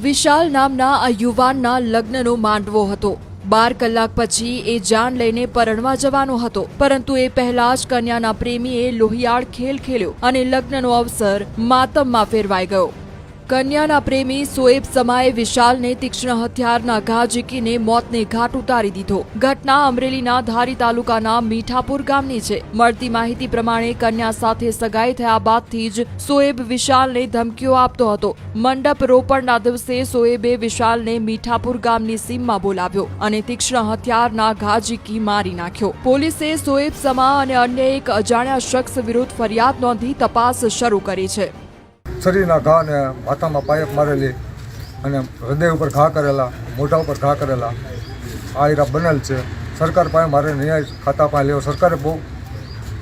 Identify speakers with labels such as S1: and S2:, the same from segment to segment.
S1: વિશાલ નામના આ યુવાનના લગ્નનો માંડવો હતો. બાર કલાક પછી એ જાન લઈને પરણવા જવાનો હતો, પરંતુ એ પહેલા જ કન્યાના પ્રેમીએ લોહિયાળ ખેલ ખેલ્યો અને લગ્નનો અવસર માતમમાં ફેરવાઈ ગયો. કન્યાના પ્રેમી સોએબ સમાએ વિશાલને તીક્ષ્ણ હથિયારના ઘા ઝીકીને મોતને ઘાટ ઉતારી દીધો. ઘટના અમરેલીના ધારી તાલુકાના મીઠાપુર ગામની છે. મળતી માહિતી પ્રમાણે કન્યા સાથે સગાઈ થયા બાદથી જ સોએબ વિશાલને ધમકીઓ આપતો હતો. મંડપ રોપણના દિવસે સોએબે વિશાલને મીઠાપુર ગામની સીમમાં બોલાવ્યો અને તીક્ષ્ણ હથિયારના ઘા ઝીકી મારી નાખ્યો. પોલીસે સોએબ સમા અને અન્ય એક અજાણ્યા શખ્સ વિરુદ્ધ ફરિયાદ નોંધી તપાસ શરૂ કરી છે.
S2: શરીરના ઘા ને માથામાં પાયપ મારેલી અને હૃદય ઉપર ઘા કરેલા, મોઢા ઉપર ઘા કરેલા, આ હીરા બનેલ છે. સરકાર પાસે મારે ન્યાય ખાતા પાસે લેવો. સરકારે બહુ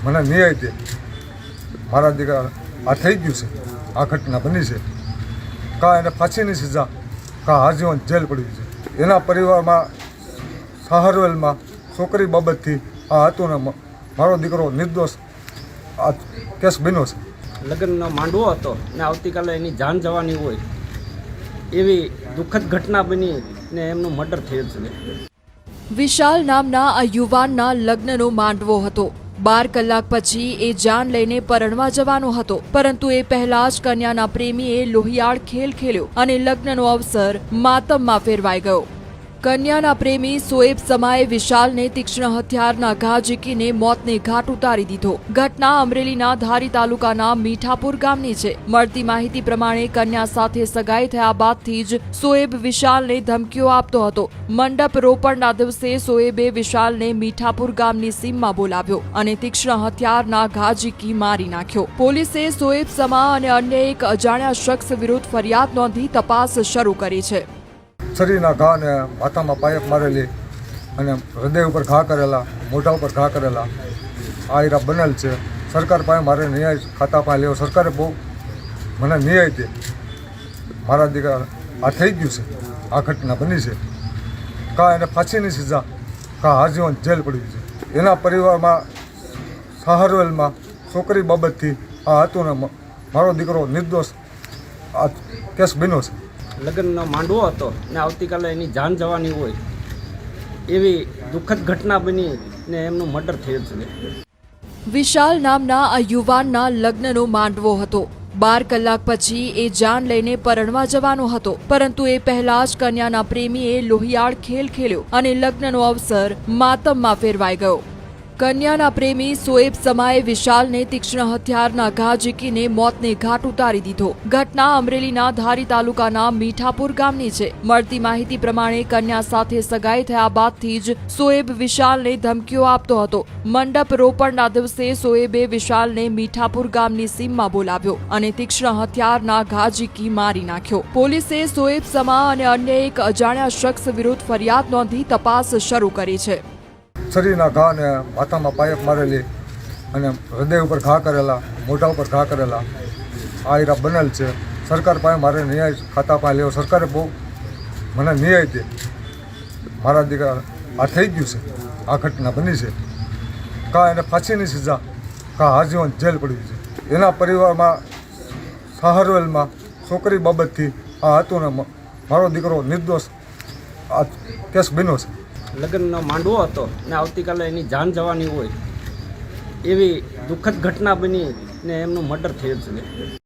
S2: મને ન્યાય દે. મારા દીકરા, આ થઈ ગયું છે. આ ઘટના બની છે. કા એને ફાંસીની સજા, કા આજીવન જેલ પડ્યું છે. એના પરિવારમાં સહારવેલમાં છોકરી બાબતથી આ હતું ને મારો દીકરો નિર્દોષ આ કેસ બન્યો છે.
S3: લગ્નનો માંડવો હતો ને આવતીકાલે એની જાન જવાની હોય, એવી દુઃખદ ઘટના બની ને એમનું મર્ડર થયેલ છે.
S1: વિશાલ નામના આ યુવાનના લગ્નનો માંડવો હતો. બાર કલાક પછી એ જાન લઈને પરણવા જવાનો હતો, પરંતુ એ પહેલા જ કન્યાના પ્રેમીએ લોહિયાળ ખેલ ખેલ્યો અને લગ્નનો અવસર માતમમાં ફેરવાઈ ગયો. કન્યાના પ્રેમી સોએબ સમાએ વિશાલને તીક્ષ્ણ હથિયારના ઘા ઝીકીને મોતને ઘાટ ઉતારી દીધો. ઘટના અમરેલીના ધારી તાલુકાના મીઠાપુર ગામની છે. મળતી માહિતી પ્રમાણે કન્યા સાથે સગાઈ થયા બાદથી જ સોએબ વિશાલને ધમકીઓ આપતો હતો. મંડપ રોપણના દિવસે સોએબે વિશાલને મીઠાપુર ગામની સીમમાં બોલાવ્યો અને તીક્ષ્ણ હથિયારના ઘા ઝીકી મારી નાખ્યો. પોલીસે સોએબ સમા અને અન્ય એક અજાણ્યા શખ્સ વિરુદ્ધ ફરિયાદ નોંધી તપાસ શરૂ કરી છે.
S2: શરીરના ઘા ને માથામાં પાયપ મારેલી અને હૃદય ઉપર ઘા કરેલા, મોઢા ઉપર ઘા કરેલા, આ હીરા બનેલ છે. સરકાર પાસે મારે ન્યાય ખાતા પાસે લેવો. સરકારે બહુ મને ન્યાય દે. મારા દીકરા, આ થઈ ગયું છે. આ ઘટના બની છે. કા એને ફાંસીની સજા, કા આજીવન જેલ પડી છે. એના પરિવારમાં સહારવેલમાં છોકરી બાબતથી આ હતું ને મારો દીકરો નિર્દોષ આ કેસ બન્યો છે.
S3: લગ્નનો માંડવો હતો ને આવતીકાલે એની જાન જવાની હોય, એવી દુઃખદ ઘટના બની ને એમનું મર્ડર થયું છે.
S1: વિશાલ નામના આ યુવાનના લગ્નનો માંડવો હતો. બાર કલાક પછી એ જાન લઈને પરણવા જવાનો હતો, પરંતુ એ પહેલા જ કન્યાના પ્રેમીએ લોહિયાળ ખેલ ખેલ્યો અને લગ્નનો અવસર માતમમાં ફેરવાઈ ગયો. કન્યાના પ્રેમી સોએબ સમાએ વિશાલને તીક્ષ્ણ હથિયારના ઘા ઝીકીને મોતને ઘાટ ઉતારી દીધો. ઘટના અમરેલીના ધારી તાલુકાના મીઠાપુર ગામની છે. મળતી માહિતી પ્રમાણે કન્યા સાથે સગાઈ થયા બાદથી જ સોએબ વિશાલને ધમકીઓ આપતો હતો. મંડપ રોપણના દિવસે સોએબે વિશાલને મીઠાપુર ગામની સીમમાં બોલાવ્યો અને તીક્ષ્ણ હથિયારના ઘા ઝીકી મારી નાખ્યો. પોલીસે સોએબ સમા અને અન્ય એક અજાણ્યા શખ્સ વિરુદ્ધ ફરિયાદ નોંધી તપાસ શરૂ કરી છે.
S2: શરીરના ઘા ને માથામાં પાયપ મારેલી અને હૃદય ઉપર ઘા કરેલા, મોઢા ઉપર ઘા કરેલા, આ હીરા બનેલ છે. સરકાર પાસે મારે ન્યાય ખાતા પાસે લેવો. સરકારે બહુ મને ન્યાય દે. મારા દીકરા, આ થઈ ગયું છે. આ ઘટના બની છે. કાં એને ફાંસીની સજા, કાં આજીવન જેલ પડવી છે. એના પરિવારમાં સહારવેલમાં છોકરી બાબતથી આ હતું ને મારો દીકરો નિર્દોષ આ કેસ બન્યો છે.
S3: લગ્નનો માંડવો હતો ને આવતીકાલે એની જાન જવાની હોય, એવી દુઃખદ ઘટના બની ને એમનું મર્ડર થયેલ છે.